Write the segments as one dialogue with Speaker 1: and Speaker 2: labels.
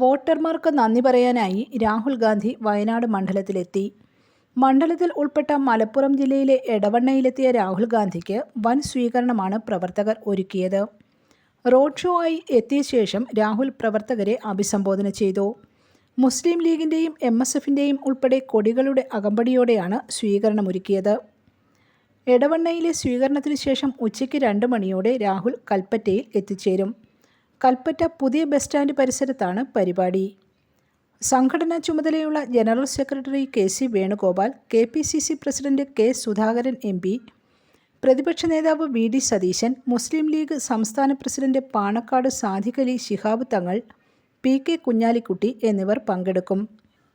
Speaker 1: വോട്ടർമാർക്ക് നന്ദി പറയാനായി രാഹുൽ ഗാന്ധി വയനാട് മണ്ഡലത്തിലെത്തി. മണ്ഡലത്തിൽ ഉൾപ്പെട്ട മലപ്പുറം ജില്ലയിലെ എടവണ്ണയിലെത്തിയ രാഹുൽ ഗാന്ധിക്ക് വൻ സ്വീകരണമാണ് പ്രവർത്തകർ ഒരുക്കിയത്. റോഡ് ഷോ ആയി എത്തിയ ശേഷം രാഹുൽ പ്രവർത്തകരെ അഭിസംബോധന ചെയ്തു. മുസ്ലിം ലീഗിന്റെയും എം എസ് എഫിന്റെയും ഉൾപ്പെടെ കൊടികളുടെ അകമ്പടിയോടെയാണ് സ്വീകരണമൊരുക്കിയത്. എടവണ്ണയിലെ സ്വീകരണത്തിന് ശേഷം ഉച്ചയ്ക്ക് രണ്ട് മണിയോടെ രാഹുൽ കൽപ്പറ്റയിൽ എത്തിച്ചേരും. കൽപ്പറ്റ പുതിയ ബസ് സ്റ്റാൻഡ് പരിസരത്താണ് പരിപാടി. സംഘടനാ ചുമതലയുള്ള general secretary K C Venugopal K P C C president K Sudhakaran M P പ്രതിപക്ഷ നേതാവ് വി ഡി സതീശൻ മുസ്ലിം ലീഗ് സംസ്ഥാന president Panakkad Sadiqali Shihab Thangal P K Kunhalikutty എന്നിവർ പങ്കെടുക്കും.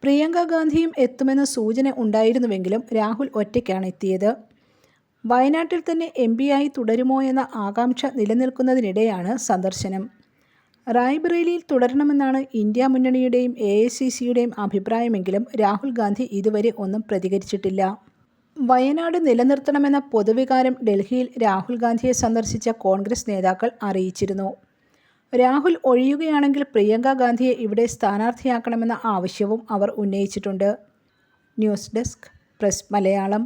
Speaker 1: പ്രിയങ്ക ഗാന്ധിയും എത്തുമെന്ന സൂചന ഉണ്ടായിരുന്നുവെങ്കിലും രാഹുൽ ഒറ്റയ്ക്കാണ് എത്തിയത്. വയനാട്ടിൽ തന്നെ എം പിയായി തുടരുമോ എന്ന ആകാംക്ഷ നിലനിൽക്കുന്നതിനിടെയാണ് സന്ദർശനം. റായ്ബറേലിയിൽ തുടരണമെന്നാണ് ഇന്ത്യ മുന്നണിയുടെയും എ ഐ സി സിയുടെയും അഭിപ്രായമെങ്കിലും രാഹുൽ ഗാന്ധി ഇതുവരെ ഒന്നും പ്രതികരിച്ചിട്ടില്ല. വയനാട് നിലനിർത്തണമെന്ന പൊതുവികാരം ഡൽഹിയിൽ രാഹുൽ ഗാന്ധിയെ സന്ദർശിച്ച കോൺഗ്രസ് നേതാക്കൾ അറിയിച്ചിരുന്നു. രാഹുൽ ഒഴിയുകയാണെങ്കിൽ പ്രിയങ്ക ഗാന്ധിയെ ഇവിടെ സ്ഥാനാർത്ഥിയാക്കണമെന്ന ആവശ്യവും അവർ ഉന്നയിച്ചിട്ടുണ്ട്. News desk press Malayalam.